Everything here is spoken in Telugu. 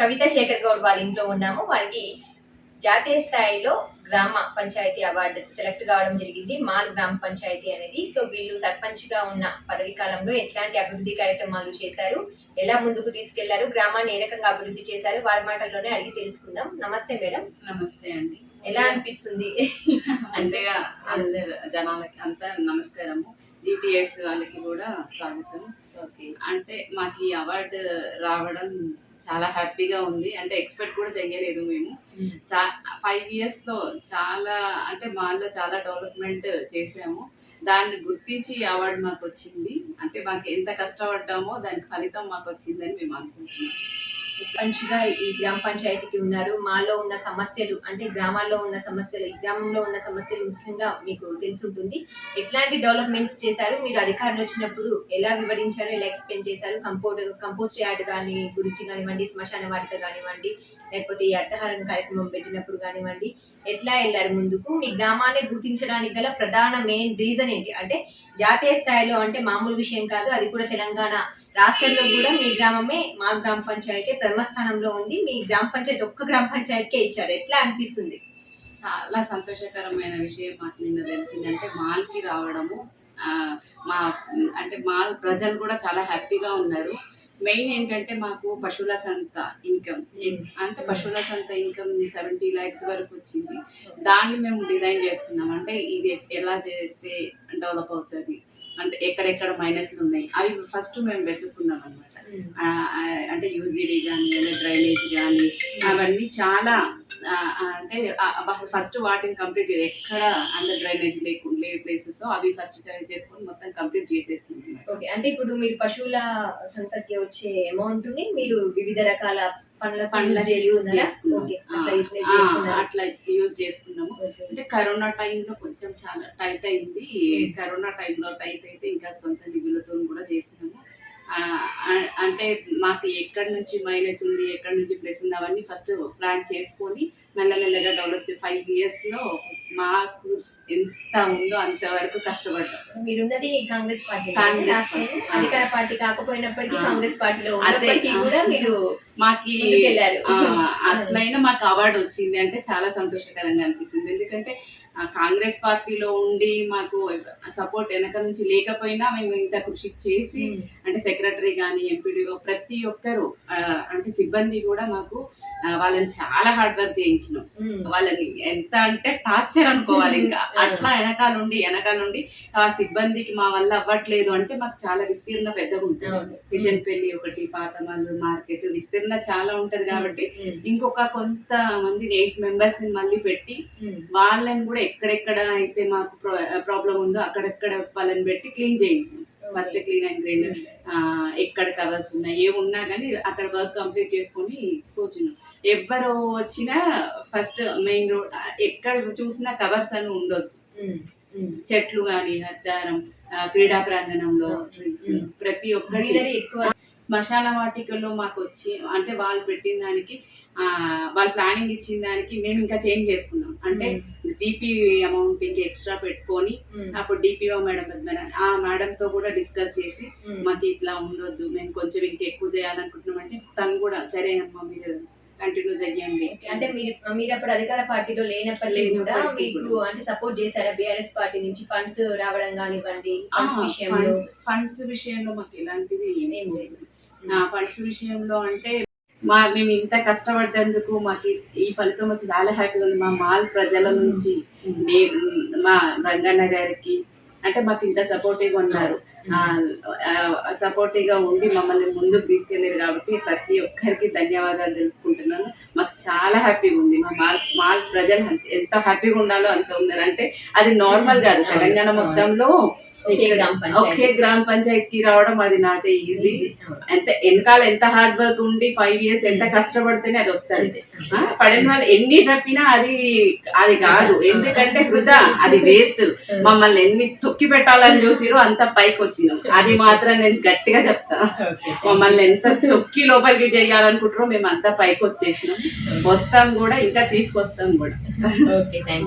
కవిత శేఖర్ గౌడ్ వాళ్ళ ఇంట్లో ఉన్నాము. వారికి జాతీయ స్థాయిలో గ్రామ పంచాయతీ అవార్డు సెలెక్ట్ కావడం జరిగింది. మాల్ గ్రామ పంచాయతీ అనేది. సో వీళ్ళు సర్పంచ్గా ఉన్న పదవి కాలంలో ఎట్లాంటి అభివృద్ధి కార్యక్రమాలు చేశారు? ఎలా ముందుకు తీసుకెళ్ళారు? గ్రామాన్ని ఏ రకంగా అభివృద్ధి చేశారు? వారి మాటల్లోనే అడిగి తెలుసుకుందాం. నమస్తే మేడం. నమస్తే అండి. ఎలా అనిపిస్తుంది? అంటే అందరు జనాలకి అంతా నమస్కారము. జిటిఎస్ వాళ్ళకి కూడా స్వాగతం. ఓకే. అంటే మాకు ఈ అవార్డు రావడం చాలా హ్యాపీగా ఉంది. అంటే ఎక్స్పెక్ట్ కూడా చెయ్యలేదు మేము. చా ఫైవ్ ఇయర్స్లో చాలా అంటే మాలో చాలా డెవలప్మెంట్ చేసాము. దాన్ని గుర్తించి అవార్డు మాకు వచ్చింది. అంటే మాకు ఎంత కష్టపడ్డామో దానికి ఫలితం మాకు వచ్చిందని మేము అనుకుంటున్నాం. మంచిగా ఈ గ్రామ పంచాయతీకి ఉన్నారు. మాలో ఉన్న సమస్యలు అంటే గ్రామాల్లో ఉన్న సమస్యలు ఈ గ్రామంలో ఉన్న సమస్యలు ముఖ్యంగా మీకు తెలుసుంటుంది. ఎట్లాంటి డెవలప్మెంట్స్ చేశారు? మీరు అధికారులు వచ్చినప్పుడు ఎలా వివరించారు? ఎలా ఎక్స్ప్లెయిన్ చేశారు? కంపోర్ట్ కంపోస్ట్ యార్డ్ కానీ గురించి కానివ్వండి శ్మశాన వాటిక కానివ్వండి లేకపోతే ఈ అర్థహారం కార్యక్రమం పెట్టినప్పుడు కానివ్వండి ఎట్లా వెళ్ళారు ముందుకు? మీ గ్రామాన్ని గుర్తించడానికి గల ప్రధాన మెయిన్ రీజన్ ఏంటి? అంటే జాతీయ స్థాయిలో అంటే మామూలు విషయం కాదు అది కూడా తెలంగాణ రాష్ట్రంలో కూడా మీ గ్రామమే మా గ్రామ పంచాయతీ ప్రథమ స్థానంలో ఉంది. మీ గ్రామ పంచాయతీ ఒక్క గ్రామ పంచాయతీకే ఇచ్చారు. ఎట్లా అనిపిస్తుంది? చాలా సంతోషకరమైన విషయం మాకు నిన్న తెలిసింది అంటే మాల్కి రావడము. మా అంటే మాల్ ప్రజలు కూడా చాలా హ్యాపీగా ఉన్నారు. మెయిన్ ఏంటంటే మాకు పశువుల సంత ఇన్కమ్. అంటే పశువుల సంత ఇన్కమ్ సెవెంటీ ల్యాక్స్ వరకు వచ్చింది. దాన్ని మేము డిజైన్ చేసుకున్నాం. అంటే ఇది ఎలా చేస్తే డెవలప్ అవుతుంది? అంటే ఎక్కడెక్కడ మైనస్లు ఉన్నాయి అవి ఫస్ట్ మేము వెతుక్కున్నాం అనమాట అంటే యూజిడి కానీ డ్రైనేజ్ కానీ అవన్నీ చాలా అంటే ఫస్ట్ వాటిని కంప్లీట్ ఎక్కడ అండర్ డ్రైనేజ్ లేకుండా లే ప్లేసెస్ అవి ఫస్ట్ చేసుకొని మొత్తం కంప్లీట్ చేసేస్తున్నాం ఓకే అంటే ఇప్పుడు మీరు పశువుల సంతకి వచ్చే అమౌంట్ని మీరు వివిధ రకాల పనులకి యూజ్ అట్లా యూజ్ చేసుకున్నాము. అంటే కరోనా టైంలో కొంచెం చాలా టైట్ అయింది. కరోనా టైంలో టైట్ అయితే ఇంకా సొంత నిధులతో కూడా చేసినాము. అంటే మాకు ఎక్కడి నుంచి మైనస్ ఉంది ఎక్కడి నుంచి ప్లస్ ఉంది అవన్నీ ఫస్ట్ ప్లాన్ చేసుకొని మెల్లమెల్లగా డెవలప్ ఫైవ్ ఇయర్స్లో మాకు ఎంత ఉందో అంతవరకు కష్టపడ్డాం మీరున్నది కాంగ్రెస్ పార్టీ కాంగ్రెస్. అధికార పార్టీ కాకపోయినప్పటికీ. కాంగ్రెస్ పార్టీలో అదే, ఉన్నప్పటికీ ఆ. కూడా మీరు మాకి అట్లయినా మాకు అవార్డు వచ్చింది అంటే చాలా సంతోషకరంగా అనిపిస్తుంది ఎందుకంటే కాంగ్రెస్ పార్టీలో ఉండి మాకు సపోర్ట్ వెనక నుంచి లేకపోయినా మేము ఇంత కృషి చేసి అంటే సెక్రటరీ కానీ ఎంపీడీఓ ప్రతి ఒక్కరు అంటే సిబ్బంది కూడా మాకు వాళ్ళని చాలా హార్డ్ వర్క్ చేయించినాం. వాళ్ళని ఎంత అంటే టార్చర్ అనుకోవాలి ఇంకా. అట్లా వెనకాలండి వెనకాలండి ఆ సిబ్బందికి మా వల్ల అవ్వట్లేదు అంటే మాకు చాలా విస్తీర్ణ పెద్దగా ఉంటుంది. కిషన్ పెళ్ళి ఒకటి పాతమల్లు మార్కెట్ విస్తీర్ణ చాలా ఉంటది కాబట్టి. ఇంకొక కొంతమంది ఎయిట్ మెంబర్స్ని మళ్ళీ పెట్టి. వాళ్ళని కూడా ఎక్కడెక్కడ అయితే మాకు ప్రాబ్లం ఉందో అక్కడెక్కడ వాళ్ళని పెట్టి క్లీన్ చేయించాం ఫస్ట్ క్లీన్ అండ్ గ్రైండ్ ఎక్కడ కవర్స్ ఉన్నాయి ఏ ఉన్నా కానీ అక్కడ వర్క్ కంప్లీట్ చేసుకొని కూర్చున్నాం. ఎవ్వరు వచ్చినా ఫస్ట్ మెయిన్ రోడ్ ఎక్కడ చూసినా కవర్స్ అని ఉండొద్దు. చెట్లు కానీ హత్యారం ఆ, క్రీడా ప్రాంగణంలో. ప్రతి ఒక్కరి ఎక్కువ శ్మశాన వాటికలో మాకు వచ్చి అంటే వాళ్ళు పెట్టిన దానికి వాళ్ళు ప్లానింగ్ ఇచ్చిన దానికి మేము ఇంకా చేంజ్ చేసుకున్నాం. అంటే జీపీ అమౌంట్ ఇంకా ఎక్స్ట్రా పెట్టుకొని. అప్పుడు డిపిఓ మేడం ఆ మేడం తో కూడా డిస్కస్ చేసి. మాకు ఇట్లా ఉండొద్దు మేము కొంచెం ఇంకా ఎక్కువ చేయాలనుకుంటున్నాం అంటే తను కూడా సరే అమ్మా మీరు కంటిన్యూ చెయ్యండి అంటే మీరు మీరు అప్పుడు అధికార పార్టీలో లేనప్పటికీ కూడా మీకు. అంటే సపోర్ట్ చేశారా బీఆర్ఎస్ పార్టీ నుంచి ఫండ్స్ రావడం కానివ్వండి ఫండ్స్ విషయంలో ఫండ్స్ విషయంలో మాకు ఎలాంటిది లేదు. ఫండ్స్ విషయంలో అంటే మా మేము ఇంత కష్టపడ్డందుకు మాకు ఈ ఫలితం వచ్చి చాలా హ్యాపీగా ఉంది. మా మాల్ ప్రజల నుంచి నేను మా రంగన్న గారికి అంటే మాకు ఇంత సపోర్టివ్గా ఉన్నారు. సపోర్టివ్గా ఉండి మమ్మల్ని ముందుకు తీసుకెళ్ళారు కాబట్టి ప్రతి ఒక్కరికి ధన్యవాదాలు తెలుపుకుంటున్నాను. మాకు చాలా హ్యాపీగా ఉంది. మా మాల్ మాల్ ప్రజలు ఎంత హ్యాపీగా ఉండాలో అంత ఉన్నారు. అంటే అది నార్మల్ కాదు. తెలంగాణ. మొత్తంలో ఒకే గ్రామ పంచాయతీ. పంచాయతీకి రావడం అది నాటే ఈజీ. అంటే వెనకాల ఎంత హార్డ్ వర్క్ ఉండి ఫైవ్ ఇయర్స్ ఎంత కష్టపడితేనే అది వస్తుంది. పడిన వాళ్ళు ఎన్ని చెప్పినా అది అది కాదు. ఎందుకంటే వృధా అది వేస్ట్ మమ్మల్ని ఎన్ని తొక్కి పెట్టాలని చూసిరో అంత పైకి వచ్చినాం. అది మాత్రం నేను గట్టిగా చెప్తా. మమ్మల్ని ఎంత తొక్కి లోపలికి చేయాలనుకుంటారో మేము అంతా పైకి వచ్చేసినాం. వస్తాం కూడా ఇంకా తీసుకొస్తాం కూడా. Okay thank you